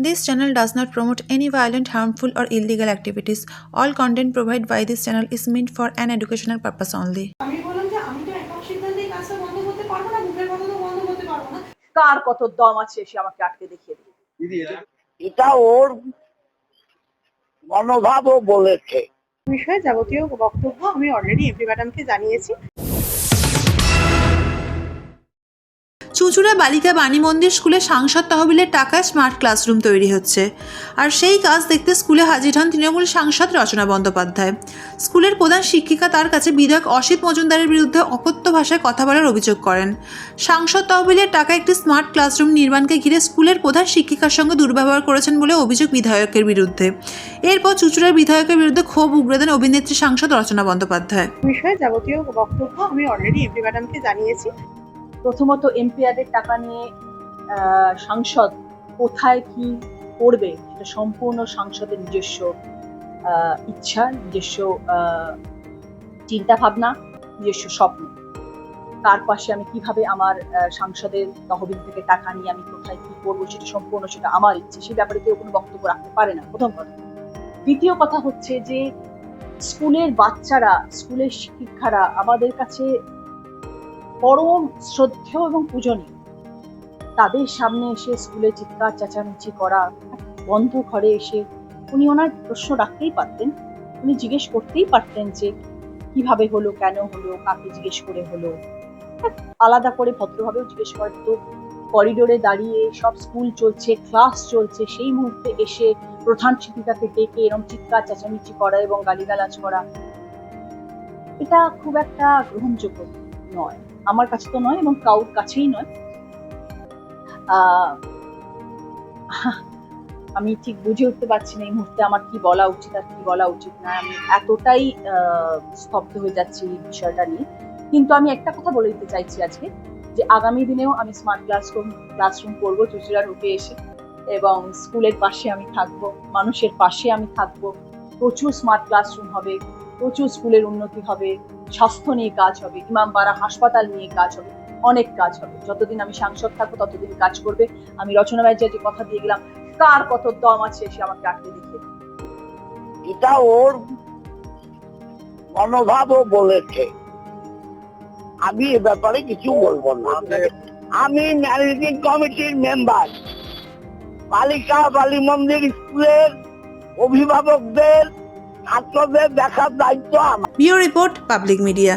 This channel does not promote any violent, harmful, or illegal activities. All content provided by this channel is meant for an educational purpose only. কার কত দম আছে সে আমাকে আটকে দেখিয়ে দিবে এটা ওর মনোভাবও বলেছে বিষয়ে যাবতীয় বক্তব্য আমি অলরেডি এমপি ম্যাডামকে জানিয়েছি চুচুড়া বালিকা বাণী মন্দির স্কুলে সাংসদ তহবিলের টাকায় স্মার্ট ক্লাসরুম তৈরি হচ্ছে। আর সেই কাজ দেখতে স্কুলে হাজির হন তৃণমূল সাংসদ রচনা বন্দ্যোপাধ্যায়। স্কুলের প্রধান শিক্ষিকা তার কাছে বিধায়ক অসিত মজুমদারের বিরুদ্ধে অকথ্য ভাষায় কথা বলার অভিযোগ করেন। সাংসদ তহবিলের টাকা একটি স্মার্ট ক্লাসরুম নির্মাণকে ঘিরে স্কুলের প্রধান শিক্ষিকার সঙ্গে দুর্ব্যবহার করেছেন বলে অভিযোগ বিধায়কের বিরুদ্ধে। এরপর চুচুড়ার বিধায়কের বিরুদ্ধে ক্ষোভ উগড়ে দেন অভিনেত্রী সাংসদ রচনা বন্দ্যোপাধ্যায়। বিষয়ে যাবতীয় বক্তব্য আমি অলরেডি এমপি ম্যাডামকে জানিয়েছি। প্রথমত এমপিআরের টাকা নিয়ে সাংসদ কোথায় কি করবে? সেটা সম্পূর্ণ সাংসদের নিজস্ব ইচ্ছা, নিজস্ব চিন্তা ভাবনা নিজস্ব স্বপ্ন। তার পাশে আমি কীভাবে আমার সাংসদের তহবিল থেকে টাকা নিয়ে আমি কোথায় কি করব, সেটা সম্পূর্ণ সেটা আমার ইচ্ছে সেই ব্যাপারে কেউ কোনো বক্তব্য রাখতে পারে না, প্রথম কথা। দ্বিতীয় কথা হচ্ছে যে, স্কুলের বাচ্চারা, স্কুলের শিক্ষারা আমাদের কাছে পরম শ্রদ্ধেয় এবং পূজনীয়। তাদের সামনে এসে স্কুলে চিৎকার, চেঁচামেচি করা, বন্ধ ঘরে এসে উনি ওনার প্রশ্ন রাখতেই পারতেন। উনি জিজ্ঞেস করতেই পারতেন যে, কীভাবে হলো, কেন হলো, কাকে জিজ্ঞেস করে হলো? আলাদা করে ভদ্রভাবেও জিজ্ঞেস করেন। তো করিডোরে দাঁড়িয়ে সব স্কুল চলছে ক্লাস চলছে, সেই মুহূর্তে এসে প্রধান শিক্ষিকাকে ডেকে এরকম চিৎকার, চেঁচামেচি করা এবং গালিগালাজ করা। এটা খুব একটা গ্রহণযোগ্য। নয়। আমার কাছে তো নয় এবং কাউর কাছেই নয়। আমি ঠিক বুঝে উঠতে পারছি না এই মুহূর্তে আমার কি বলা উচিত আর কি বলা উচিত না। আমি এতটাই স্তব্ধ হয়ে যাচ্ছি এই বিষয়টা নিয়ে। কিন্তু আমি একটা কথা বলে দিতে চাইছি আজকে, যে আগামী দিনেও আমি স্মার্ট ক্লাসরুম ক্লাসরুম করব চুচুড়া রূপে এসে এবং স্কুলের পাশে আমি থাকব, মানুষের পাশে আমি থাকব। প্রচুর স্মার্ট ক্লাসরুম হবে। প্রচুর স্কুলের উন্নতি হবে, স্বাস্থ্য নিয়ে কাজ হবে ইমামবাড়া হাসপাতাল নিয়ে কাজ হবে, অনেক কাজ হবে। যতদিন আমি সাংসদ থাকব ততদিন কাজ করবে। আমি রচনা ব্যানার্জি কথা দিয়ে গেলাম, কার কত দম আছে, সে আমাকে আটকে দেখিয়ে এটা ওর মনোভাবও বলেছে। আমি এ ব্যাপারে কিছু বলব না। আমি ম্যানেজিং কমিটির মেম্বার। বালিকা বালি মন্দির স্কুলের অভিভাবকদের ছাত্রদের দেখার দায়িত্ব আমার। Report public media.